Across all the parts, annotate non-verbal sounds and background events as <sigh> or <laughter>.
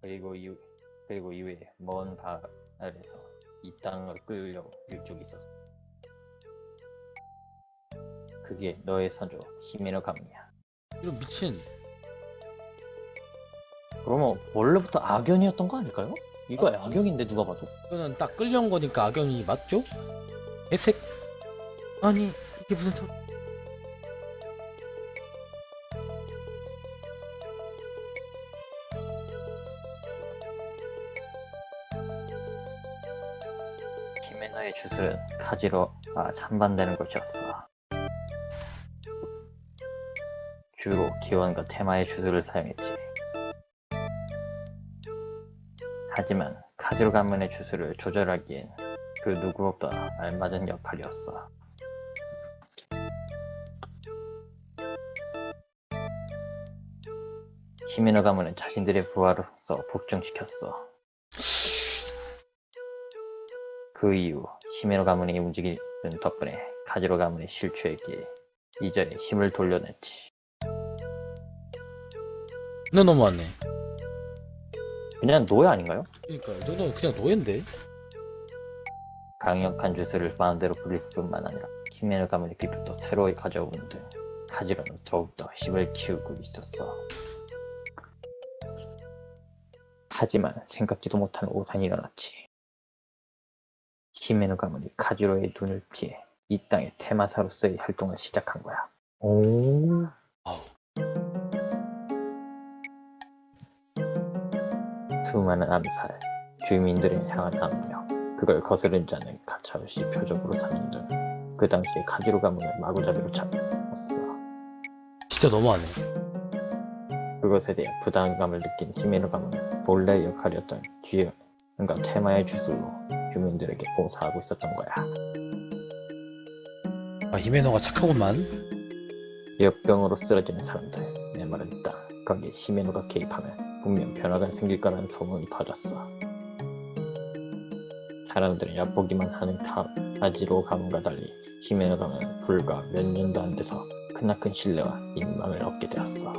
그리고 이후 그리고 이후에 먼 바다에서 이 땅을 끌려 일족이 있었어. 그게 너의 선조 히메노 가문이야. 이런 미친. 그러면 원래부터 악연이었던 거 아닐까요? 이거 악연인데 누가 봐도 이거는 딱 끌려온 거니까 악연이 맞죠? 회색? 아니 이게 무슨 소리? 주술은 카지로와 찬반되는 것이었어. 주로 기원과 테마의 주술을 사용했지. 하지만 카지로 가문의 주술을 조절하기엔 그 누구보다 알맞은 역할이었어. 히메노 가문은 자신들의 부하로서 복종시켰어. 그 이후 히메노 가문이 움직이는 덕분에 카지로 가문의 실추에게 이전에 힘을 돌려냈지. 너 너무하네. 그냥 노예 아닌가요? 그러니까 이 정도는 그냥 노예인데. 강력한 주술을 마음대로 부릴 뿐만 아니라 히메노 가문의 비법도 새로 가져오는 등 카지로는 더욱더 힘을 키우고 있었어. 하지만 생각지도 못한 오산이 일어났지. 히메노 가문이 카지로의 눈을 피해 이 땅의 테마사로서의 활동을 시작한 거야. 오. 수많은 암살, 주민들을 향한 압력, 그걸 거스르지 않는 가차없이 표적으로 삼는 등 그 당시에 카지로 가문을 마구잡이로 잡았어. 진짜 너무하네. 그것에 대해 부담감을 느낀 히메노 가문은 본래의 역할이었던 기 ön과 테마의 주술로 주민들에게 봉사하고 있었던 거야. 아 히메노가 착하구만. 역병으로 쓰러지는 사람들, 내 말은 있다. 거기에 히메노가 개입하면 분명 변화가 생길 거라는 소문이 퍼졌어. 사람들은 엿보기만 하는 카지로 가문과 달리 히메노 가문은 불과 몇 년도 안 돼서 크나큰 신뢰와 인망을 얻게 되었어.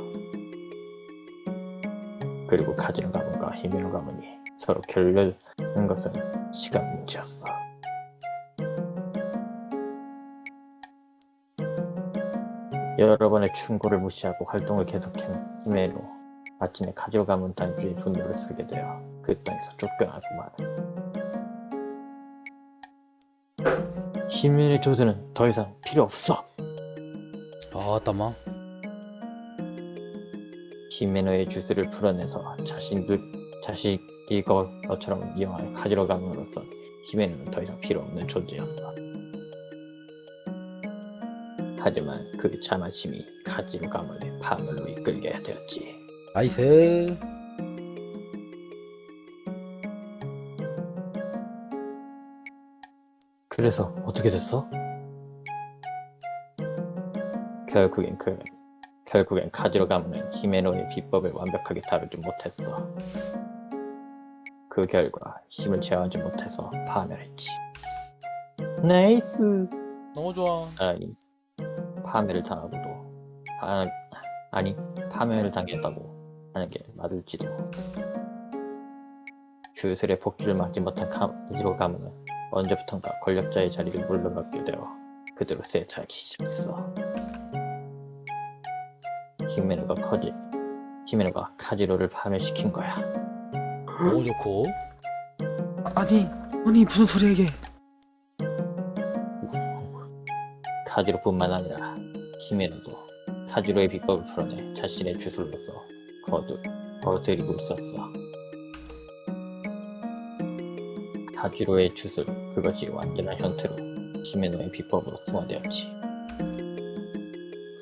그리고 카지노 가문과 히메노 가문이 서로 결렬한 것은 시간 문제였어. 여러 번의 충고를 무시하고 활동을 계속한 히메노 마침내 카지노 가문 단주의 분노를 살게 되어 그 땅에서 쫓겨나고만. 히메노의 조수는 더 이상 필요 없어. 아 따마. 히메노의 주술을 풀어내서 자신들 자식 이 거- 것처럼 이용할 카지로 가문으로서 히메노는 더 이상 필요 없는 존재였어. 하지만 그 자만심이 카지로 가문의 파멸로 이끌게 되었지. 나이스. 그래서 어떻게 됐어? 결국엔 그 결국엔 카지로 가문은 히메노의 비법을 완벽하게 다루지 못했어. 그 결과 힘을 제어하지 못해서 파멸했지. 나이스. 너무 좋아. 아니 파멸을 당하고도 아, 아니 파멸을 당했다고 하는 게 맞을지도. 주술의 복귀를 막지 못한 카지로 가문은 언제부턴가 권력자의 자리를 물러받게 되어 그대로 세차하기 시작했어. 히메노가 커지, 히메노가 카지로를 파멸시킨 거야. 너무 좋고. 아니 아니 무슨 소리야 이게? 카지로뿐만 아니라 히메노도 카지로의 비법을 풀어내 자신의 주술로서 거두, 거두리고 있었어. 카지로의 주술, 그것이 완전한 형태로 히메노의 비법으로 승화되었지.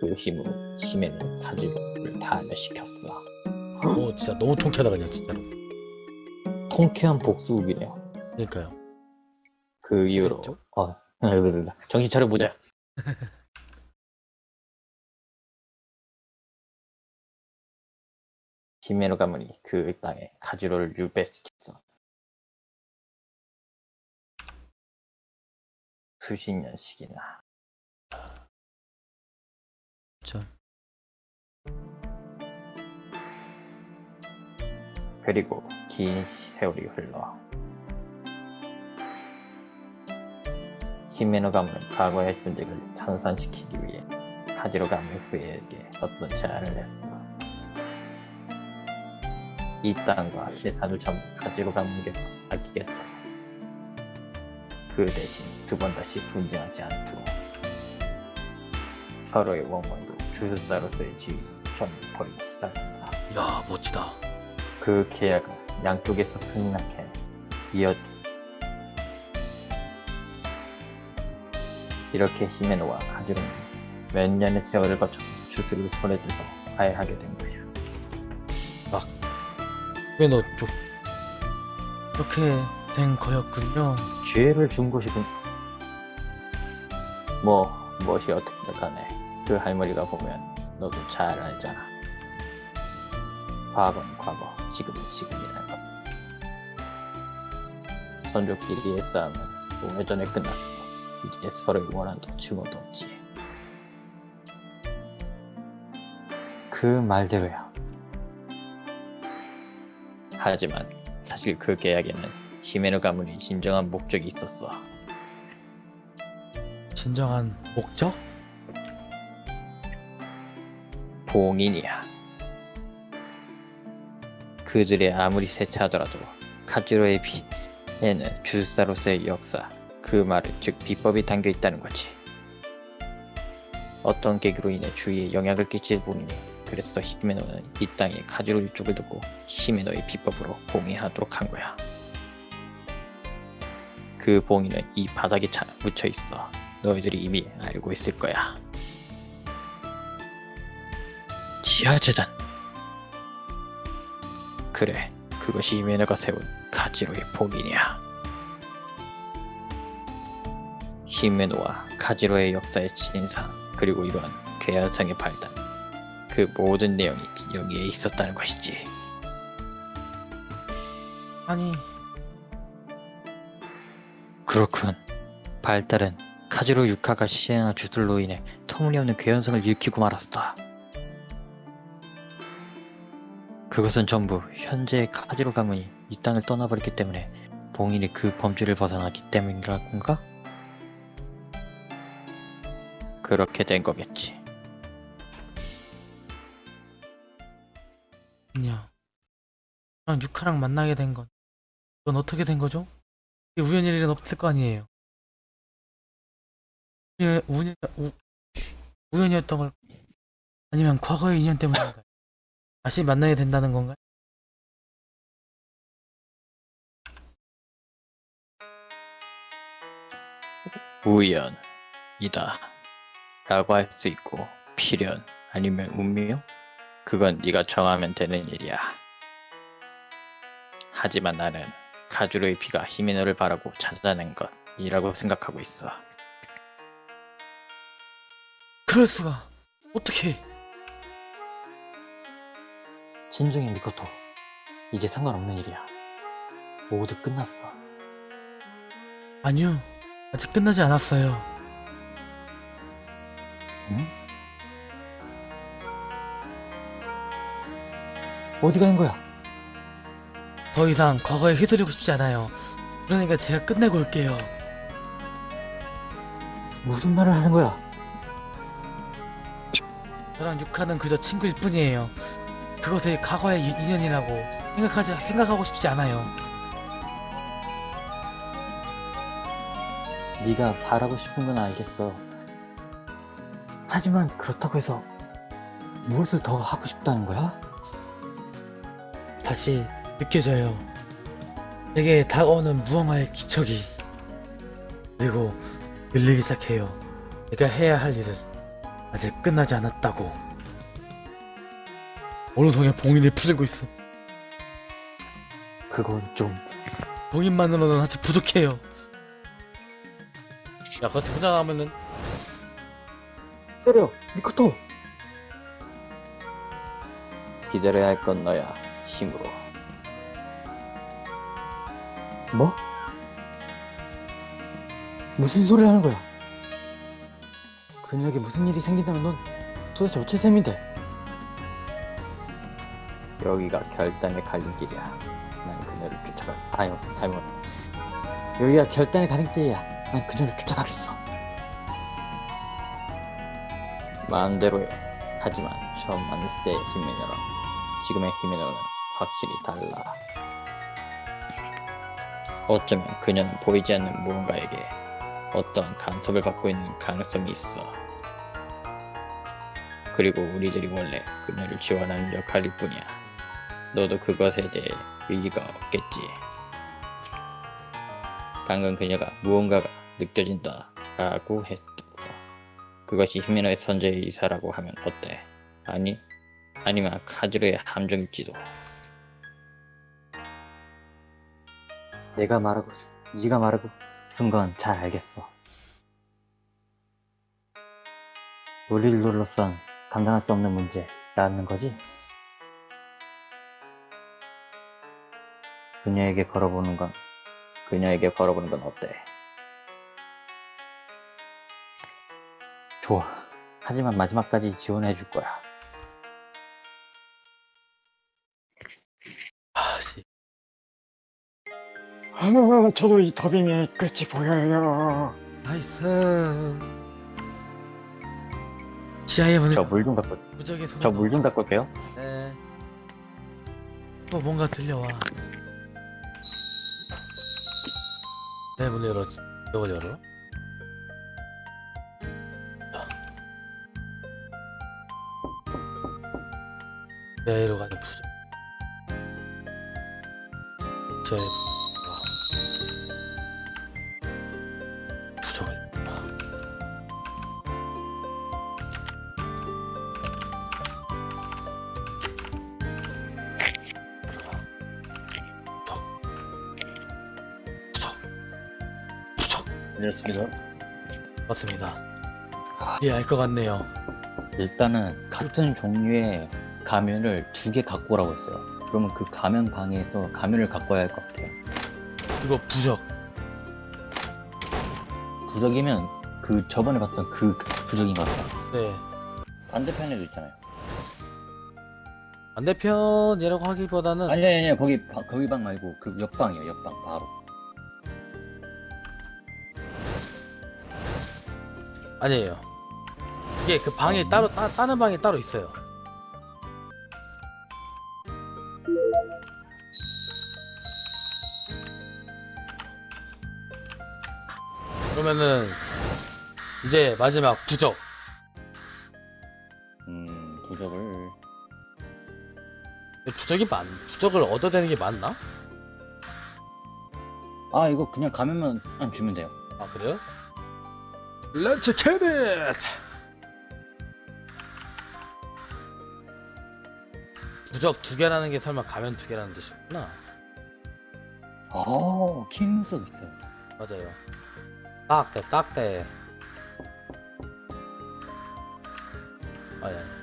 그 힘으로 히메노는 카지로를 파멸시켰어. 오 진짜 너무 통쾌하다 그냥 진짜로. 통쾌한 복수극이네요. 그러니까요. 그 이후로 됐죠? 어, 정신 차려보자. 히메노 <laughs> 가문이 그 땅에 카지로를 유배시켰어. 수십 년씩이나. 참. 그리고 긴 세월이 흘러 히메노 가문은 과거의 존재를 상산시키기 위해 카지로 가문 후예에게 어떤 제안을 했어. 이 땅과 재산을 전부 카지로 가문에게 맡기겠다. 그 대신 두 번 다시 분쟁하지 않도록 서로의 원망도 주술사로서의 지위 전부 버리고 쓰다했다. 야 멋지다. 그 계약은 양쪽에서 승낙해 이어 이렇게 히메노와 카지로는 몇 년의 세월을 거쳐서 주술을 손에 떼서 화해하게 된 거야. 왜너좀 이렇게 된 거였군요. 기회를 준 것이군. 뭐 무엇이 어떻게 간에 그 할머니가 보면 너도 잘 알잖아. 과거는 과거, 지금은 지금이라는 것. 선조끼리의 싸움은 오래전에 끝났어. 이제 서로의 원한도 증오도 없지. 그 말대로야. 하지만 사실 그 계약에는 히메노 가문이 진정한 목적이 있었어. 진정한 목적? 봉인이야. 그들이 아무리 세차하더라도 카지로의 비에는 주술사로서의 역사, 그 말은 즉 비법이 담겨 있다는 거지. 어떤 계기로 인해 주위에 영향을 끼칠 뿐이니 그래서 히메노는 이 땅에 카지로 일족을 두고 히메노의 비법으로 봉인하도록 한 거야. 그 봉인은 이 바닥에 차 묻혀 있어. 너희들이 이미 알고 있을 거야. 지하 재단. 그래, 그것이 히메노가 세운 카지로의 봉인이야. 히메노와 카지로의 역사의 진상, 그리고 이러한 괴한성의 발단, 그 모든 내용이 여기에 있었다는 것이지. 아니 그렇군. 발달은 카지로 유카가 시행한 주술로 인해 터무니없는 괴연성을 일으키고 말았어. 그것은 전부 현재의 카지로 가문이 이 땅을 떠나버렸기 때문에 봉인이 그 범주를 벗어나기 때문이라던가? 그렇게 된 거겠지. 그냥 저랑 유카랑 만나게 된건 그건 어떻게 된 거죠? 우연일 일은 없을 거 아니에요. 우연, 우연, 우, 우연이었던 걸 아니면 과거의 인연 때문인가요? 다시 만나게 된다는 건가요? 우연이다. 라고 할 수 있고 필연 아니면 운명? 그건 네가 정하면 되는 일이야. 하지만 나는 가주로의 피가 히미노를 바라고 찾아낸 것이라고 생각하고 있어. 그럴 수가 어떻게 진정해 미코토. 이제 상관없는 일이야. 모두 끝났어. 아니요 아직 끝나지 않았어요. 응? 어디 가는 거야? 더 이상 과거에 휘둘리고 싶지 않아요. 그러니까 제가 끝내고 올게요. 무슨 말을 하는 거야? 저랑 유카는 그저 친구일 뿐이에요. 그것을 과거의 이- 인연이라고 생각하지 생각하고 싶지 않아요. 네가 바라고 싶은 건 알겠어. 하지만 그렇다고 해서 무엇을 더 하고 싶다는 거야? 다시 느껴져요. 내게 다가오는 무언가의 기척이 그리고 들리기 시작해요. 내가 해야 할 일은 아직 끝나지 않았다고. 어느 성에 봉인이 풀리고 있어. 그건 좀 봉인만으로는 아직 부족해요. 야, 그렇게 혼자 나오면은 때려 미코토. 기다려야 할 건 너야 힘으로. 뭐? 무슨 소리를 하는 거야? 그녀에게 무슨 일이 생긴다면 넌 도대체 어쩔 셈인데? 여기가 결단의 갈림길이야. 난 그녀를 쫓아갈. 아유, 잘못. 여기가 결단의 갈림길이야. 난 그녀를 쫓아가겠어. 마음대로 해. 하지만 처음 만났을 때의 히메나랑 지금의 히메나는 확실히 달라. 어쩌면 그녀는 보이지 않는 무언가에게 어떤 간섭을 받고 있는 가능성이 있어. 그리고 우리들이 원래 그녀를 지원하는 역할일 뿐이야. 너도 그것에 대해 의의가 없겠지. 방금 그녀가 무언가가 느껴진다 라고 했어. 그것이 히메나의 선제의 이사라고 하면 어때? 아니, 아니면 카즈르의 함정일지도. 내가 말하고, 네가 말하고 싶은 건 잘 알겠어. 우리로선 감당할 수 없는 문제라는 거지? 그녀에게 걸어보는 건, 그녀에게 걸어보는 건 어때? 좋아. 하지만 마지막까지 지원해 줄 거야. 아씨 아, 저도 이 더빙의 끝이 보여요. 나이스 지하에 보는 저물 좀 갖고, 부적의 소리 저 물 좀 갖고 올게요. 네. 또 뭔가 들려와 네 문을 열어. 이걸 열어 내로 가는 부적 제 알겠습니다. 맞습니다 예 알 것 같네요 일단은 같은 종류의 가면을 두 개 갖고 오라고 했어요. 그러면 그 가면 방에서 가면을 갖고 와야 할 것 같아요. 이거 부적 부적이면 그 저번에 봤던 그 부적인 것 같아요. 네 반대편에도 있잖아요. 반대편이라고 하기보다는 아니 아니 아니 거기 바- 거기 방 말고 그 옆방이요 옆방 바로. 아니에요. 이게 그 방에 어. 따로 따, 다른 방에 따로 있어요. 그러면은 이제 마지막 부적. 음 부적을 부적이 많 부적을 얻어내는 게 맞나? 아 이거 그냥 가면만 안 주면 돼요. 아 그래요? 렛츠 캐릿! 부적 두 개라는 게 설마 가면 두 개라는 뜻이구나. 아 킹석 있어요. 맞아요. 딱대 딱대. 아니 아니.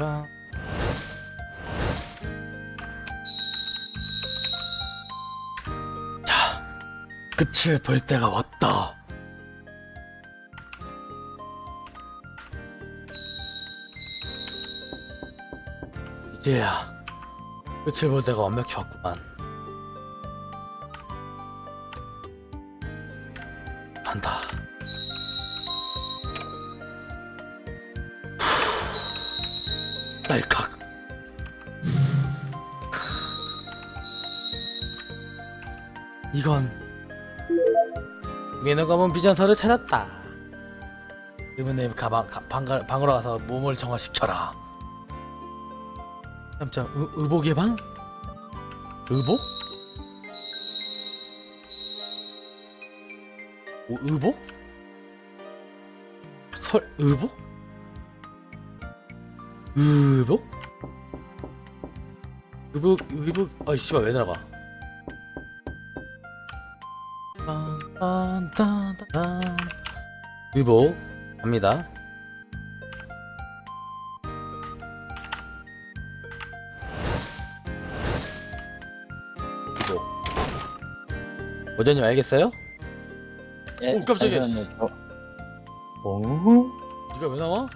와. 자, 끝을 볼 때가 왔다. 이제야 끝을 볼 때가 완벽히 왔구만. 이건 민호검은 비전서를 찾았다. 이번에 가방 가, 방, 방으로 가서 몸을 정화시켜라. 깜짝 의, 의복의 방? 의복? 오, 의복? 설 의복? 의복? 의복 의복 아 씨발 왜 나가? 딴딴딴딴 의복 갑니다 의복 어제님 알겠어요? 예, 오, 깜짝이야, 씨. 잠시만요. 저- 어? 네가 왜 나와?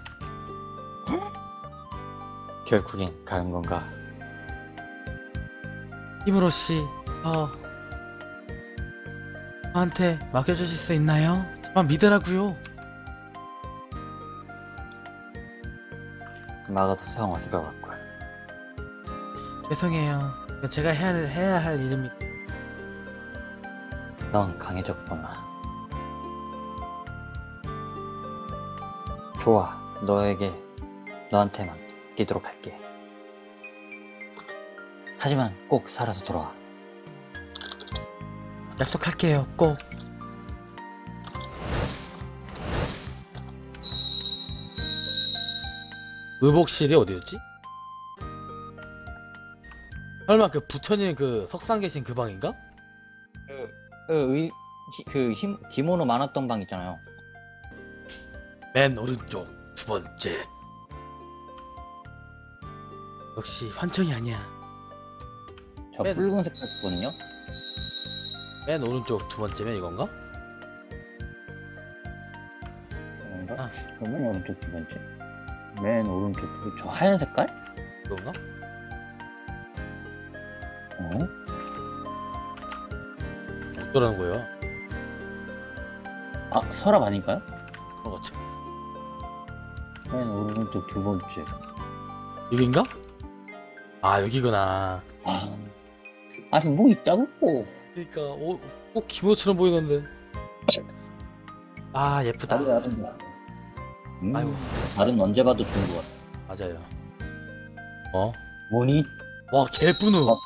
결국엔 가는 건가? 힘으로 씨, 저 저한테 맡겨주실 수 있나요? 저만 믿으라고요. 막아도 소용없을 것 같고. 죄송해요. 제가 해야, 할- 해야 할 일입니다. 넌 강해졌구나. 좋아, 너에게 너한테만 뛰도록 할게. 하지만 꼭 살아서 돌아와. 약속할게요. 꼭. 의복실이 어디였지? 설마 그 부처님 그 석상 계신 그 방인가? 그, 그, 의, 히- 그 힘, 기모노 많았던 방 있잖아요. 맨 오른쪽 두 번째. 역시 환청이 아니야. 저 맨- 붉은색 거거든요. 맨 오른쪽 두 번째면 이건가? 그런가? 아. 그맨 오른쪽 두 번째. 맨 오른쪽 두 저 하얀 색깔? 이건가? 어? 어쩌라는 거예요? 아, 서랍 아닐까요? 그런 것 같아. 맨 오른쪽 두 번째. 여긴가? 아 여기구나. 아, 아니 뭐 있다고? 그러니까 오, 꼭 기모처럼 보이는데. 아 예쁘다. 음, 아이고 다른 언제 봐도 좋은 것 같아. 맞아요. 어? 뭐니? 와 개뿌누. 어.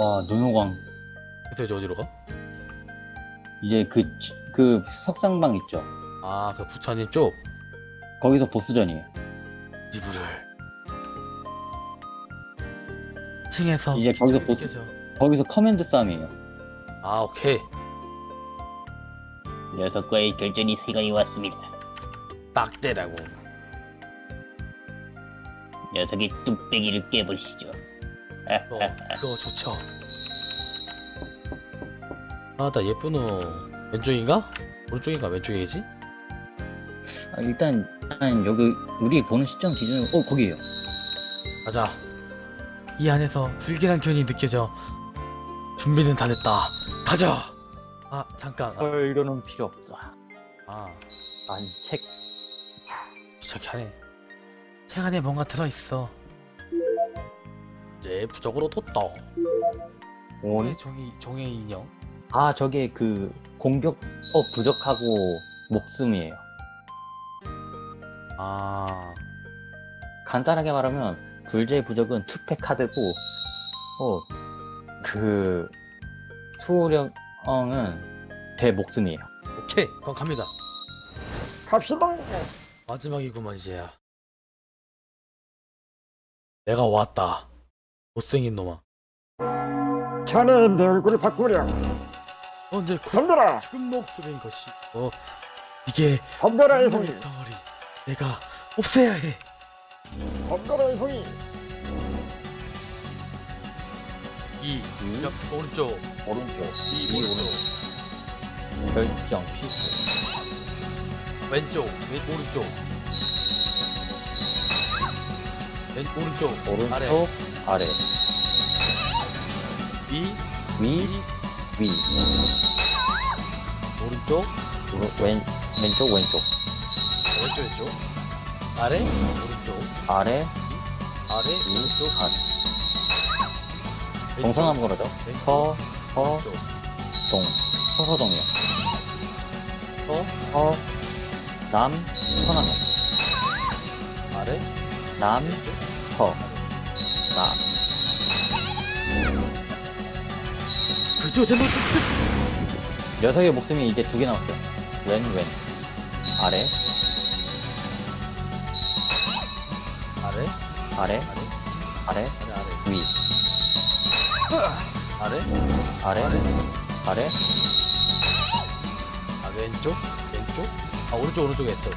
와, 눈호광. 그래서 이제 어디로 가? 이제 그, 지- 그 석상방 있죠? 아그 부처님 쪽 거기서 보스전이에요. 지부를. 층에서 이제 거기서 보스- 느껴져. 거기서 커맨드 싸움이에요. 아 오케이 녀석과의 결전이 시간이 왔습니다. 딱 때라고. 녀석의 뚝배기를 깨보시죠. 어, 그거 좋죠. 아나 예쁘노. 왼쪽인가? 오른쪽인가? 왼쪽이지? 아, 일단, 일단 여기 우리 보는 시점 기준으로 어 거기에요. 가자. 이 안에서 불길한 기운이 느껴져. 준비는 다 됐다. 가자. 아 잠깐. 아, 설교는 필요 없어. 아 아니 책 시작이 하네. 책 안에 뭔가 들어 있어. 이제 부적으로 뒀다. 온. 종의 종이 종의 인형. 아 저게 그 공격 어 부적하고 목숨이에요. 아 간단하게 말하면 불제의 부적은 투패 카드고 어 그 수호령은 대 목숨이에요. 오케이 그럼 갑니다. 갑시다. 마지막이구만 이제야. 내가 왔다. 못생긴 놈아. 자네 내 얼굴을 바꾸려 언제 구, 덤벼라 죽은 목숨인 것이. 어 이게 덤벼라 분노의 덩어리. 내가 없애야 해. 덤벼라 이송이 이 옆, 오른쪽. 오른쪽 이이 오른쪽. 결정 필수. 왼쪽. 왼 오른쪽. 왼 오른쪽. 오른쪽 아래. 아래, 위. 위 위. 오른쪽. 오른- 왼 왼쪽 왼쪽 왼쪽 왼쪽. 아래. 오른쪽. 아래 아래. 위 오른쪽. 아래. 동서남 걸어죠. 왼쪽, 서, 서. 동. 서서동이요. 서. 서, 남, 서남이요. 아래. 남. 서, 남. 그죠 제노 녀석의 목숨이 이제 두 개 남았어요. 왼, 왼. 아래, 아래. 아래, 아래. 아래. 위. 아래. 아래, 아래. 아래 아 왼쪽? 왼쪽? 아 오른쪽 오른쪽에 S.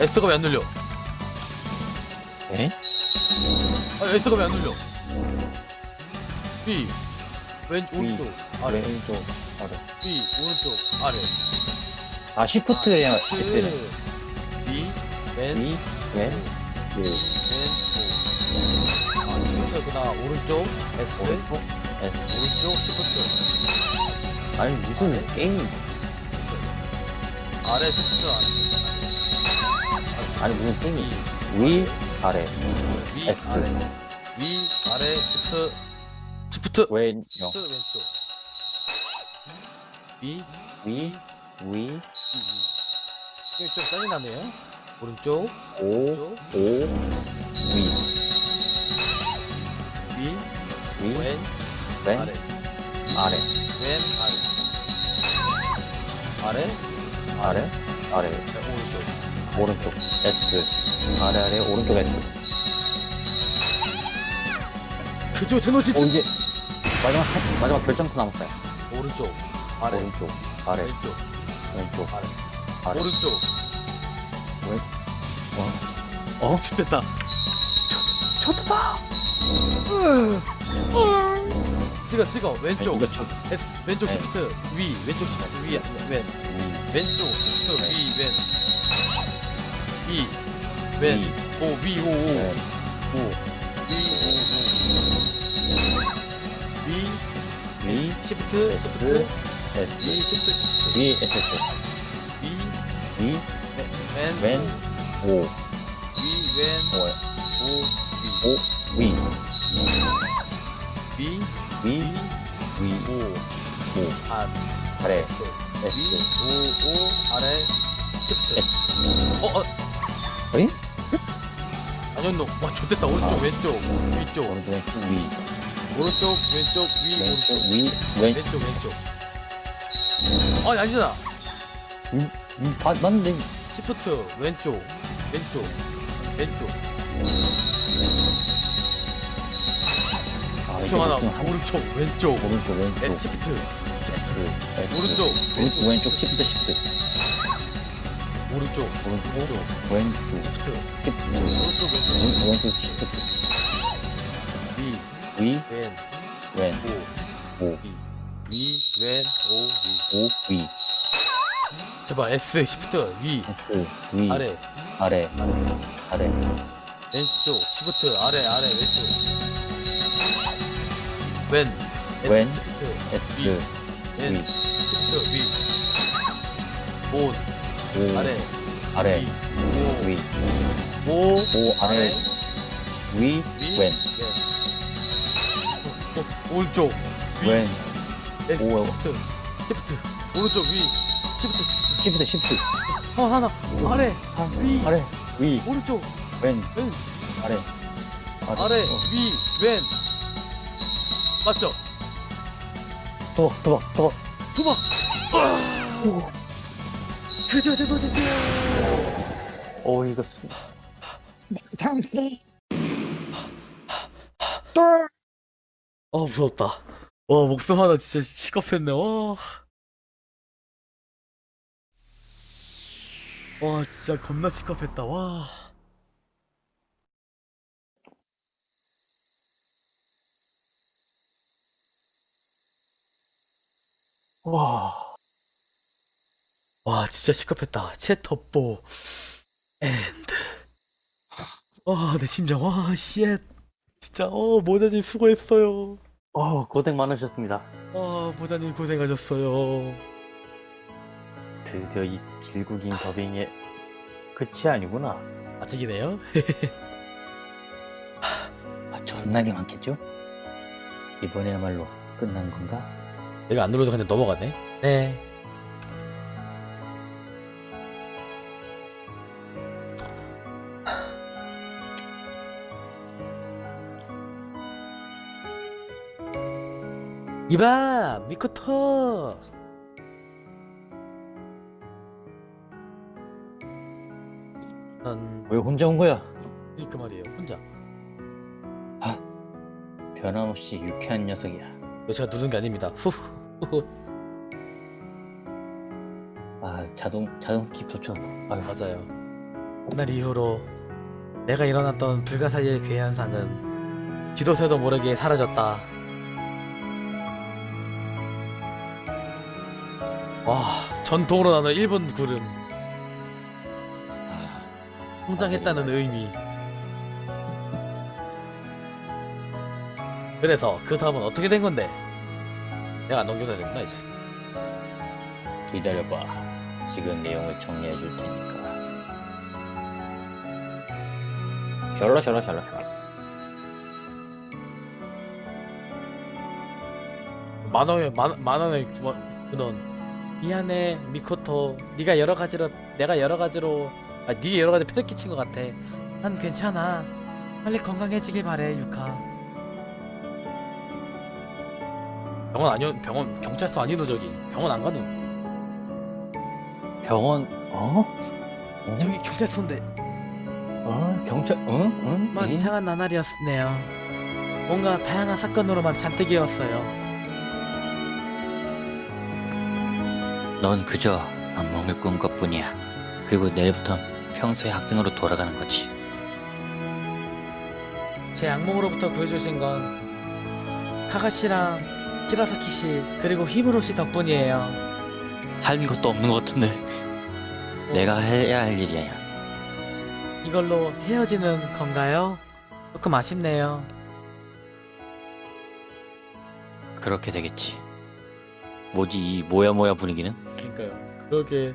S가 왜 안 눌려? 에? 아 S가 왜 안 눌려? B. 왼 오른쪽 아래. 왼쪽 아래. B 오른쪽 아래. 아 시프트에 아, S는 B 왼 위, 왼, 그 왼, 오. 오른쪽 S. 오른쪽 S. 오른쪽 시프트. 아니 무슨 게임 아래 시프트 아니 무슨 게임이? 위, 아래. 위 S. 아래. 위 아래 시프트. 시프트. 왼, 영 시프트 왼쪽. 위 위, 위. 이게 좀 짜증나네요 오른쪽. 오, 오, 위, 위 왼, 아래. 아래, 왼 아래. 아래? 아래, 아래, 자, 오른쪽. 오른쪽. S. 아래 아래 오른쪽 S. 그죠 제노지 어 이제 마지막 한- 마지막 결정투 남았어요. 오른쪽. 아래. 오른쪽. 아래. 왼쪽. 왼쪽. 아래. 아래. 오른쪽. 어? 어? 됐다. 쳤다 찍어 찍어. 왼쪽. 이거 쳤 S, 왼쪽 네. 시프트 위 왼쪽 시프트 위왼 위, 왼쪽 시프트 네. 위왼 위왼. 위, 오위오 오. 왼, 위오 위, 시프트 S, 시프트. S 위 시프트 시프트. 위, S, 위. 위, 왼 왼, 오, 위왼. 오, 오 오, 위, 위 위, 위 위, 오 오, 아 아래, 위 S, 오 오 아래. 시프트. 어 어. 어이? 아니었노 와 좋됐다. 오른쪽 아. 왼쪽. 위쪽. 오른쪽 위, 오른쪽 왼쪽 위 왼쪽 오른쪽. 위, 왼, 왼쪽 왼쪽. 어 아니잖아. 음, 아, 맞는데. 시프트 왼쪽 왼쪽 왼쪽 아, 엄청 하나. 한- 오른쪽 왼쪽. 오른쪽 왼쪽. 엔 시프트. S, S, 오른쪽. 오른쪽. 왼쪽 시프트 시프트. 오른쪽. 오른쪽. 왼쪽. 왼쪽. 시프트. 시프트. 오른쪽 왼쪽 왼- 왼쪽 시프트. 위, 위왼 왼, 오. 오, 위, 왼, 오, 위. 오, 위, 제발 S 시프트 위, S, 위, 아래, 아래, 아래, 왼쪽. 시프트 아래, 아래, 왼쪽. 왼, 시프트 S, 위, 왼, 위, 시프트 위. 온, 오, 아래, 아래, 위, 위, 오, 오, 오, 아래, 위, 위, 왼, 어, 어, 오른쪽. 위, 왼, S. 오. 시프트, 시프트, 오른쪽 위, 시프트, 시프트. 시프트, 시프트, 어 하나, 아래, 위, 아래, 위, 오른쪽, 왼, 왼, 아래, 아래, 어, 위, 왼. 맞죠? 도박, 도박, 도박. 도박! 그저 제 노지지 오, 이거 수, 당신 또어 무섭다 와 목숨 하나 진짜 시겁했네 와. 와 진짜 겁나 시겁했다 와 와, 와 진짜 시겁했다. 챗 덮보. 엔드. 와 내 심장. 와 쉣. 진짜 어 모자님 수고했어요. 어, 고생 많으셨습니다. 아 모자님 고생하셨어요. 드디어 이 길고 긴 더빙의 끝이 아니구나. 아직이네요? <laughs> 아, 존나게 많겠죠? 이번에야말로 끝난 건가? 내가 안 눌러서 그냥 넘어가네 네 이봐 미코토 난왜 혼자 온 거야? 그니까 말이에요 혼자 변함없이 유쾌한 녀석이야. 제가 누른 게 아닙니다. 후후. 아 자동 자동 스킵 좋죠. 아유 맞아요. 그날 이후로 내가 일어났던 불가사의의 괴현상은 지도새도 모르게 사라졌다. 와, 전통으로 나는 일본 구름. 아, 성장했다는 의미. 그래서 그 다음은 어떻게 된 건데? 내가 안 넘겨줘야 되구나 이제. 기다려봐. 지금 내용을 정리해 줄 테니까. 셜라 셜라 셜라 셜라. 만 원에 만, 만 원에 구- 그돈. 미안해 미코토. 네가 여러 가지로 내가 여러 가지로 아 네가 여러 가지 패를 끼친 것 같아. 난 괜찮아. 빨리 건강해지길 바래 유카. 병원 아니오 병원 경찰서 아니노 저기 병원 안 가노. 병원 어? 어? 저기 경찰서인데. 어? 경찰 응? 응? 정말 이상한 나날이었네요. 뭔가 다양한 사건으로만 잔뜩이었어요. 넌 그저 악몽을 꾼 것뿐이야. 그리고 내일부터 평소의 학생으로 돌아가는 거지. 제 악몽으로부터 구해주신 건 카가씨랑 히라사키 씨 그리고 히무로 씨 덕분이에요. 할 것도 없는 것 같은데. 내가 해야 할 일이야. 이걸로 헤어지는 건가요? 조금 아쉽네요. 그렇게 되겠지. 뭐지 이 모야 모야 분위기는? 그러니까요. 그러게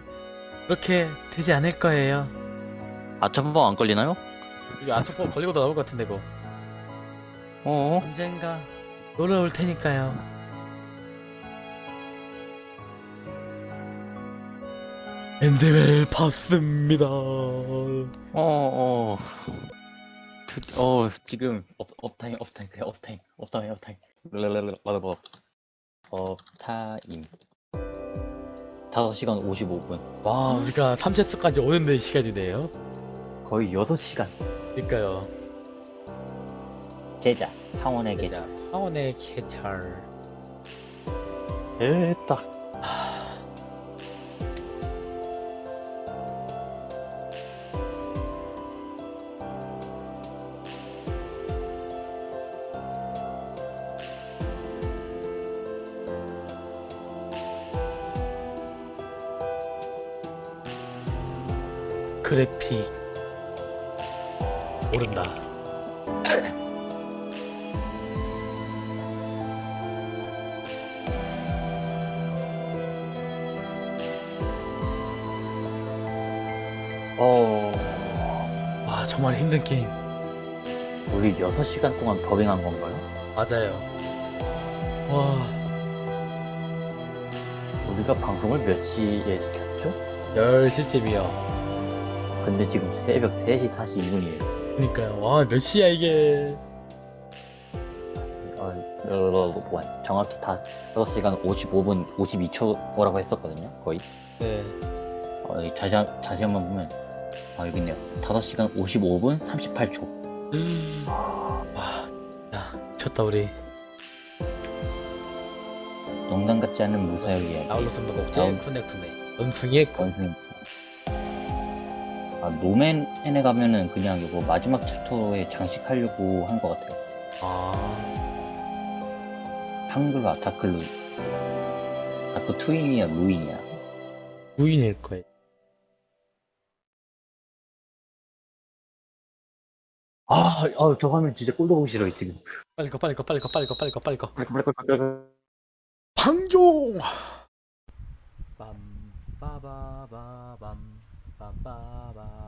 그렇게 되지 않을 거예요. 아차범 안 걸리나요? 이게 아초법 걸리고도 나올 것 같은데 고 어? 언젠가 놀러 올 테니까요. 엔딩을 봤습니다. 어, 어. 드, 어, 지금 업, 업타임, 업타임, 그래, 업타임, 업타임, 업타임. 랄랄랄랄랄, 업타임. 5시간 55분. 와 우리가 3채스까지 오는데 시간이네요. 거의 6시간. 그러니까요. 제자, 항원의. 자, 황혼의 개찰. 됐다. 그래픽 오른다. 어, 와 정말 힘든 게임. 우리 6시간 동안 더빙한 건가요? 맞아요. 와 우리가 방송을 몇 시에 시켰죠? 10시쯤이요. 근데 지금 새벽 3시 42분이에요. 그니까요. 와 몇 시야 이게. 어, 뭐, 정확히 다 6시간 55분 52초라고 했었거든요. 거의. 네. 어, 이 자세, 자세한번 보면 아 여기 있네요 5시간 55분 38초 와, 야, 졌다 우리. 농담 같지 않은 무사역 이야기 나홀로 목재 다음. 쿠네쿠네. 원숭이의 쿠. 원숭이 아 노맨에 가면은 그냥 이거 마지막 챕터에 장식하려고 한 것 같아요. 아, 한글 아타클루. 아크 트윈이야 루인이야? 무인일 거예요. 아, 아, 저 화면 진짜 꼴도 보기 싫어 지금 빨리 거, 빨리 거, 빨리 거, 빨리 거, 빨리 거, 빨리 거. 빨리빨리빨리빨리 방종. 빰 빠바바밤 빰빠바밤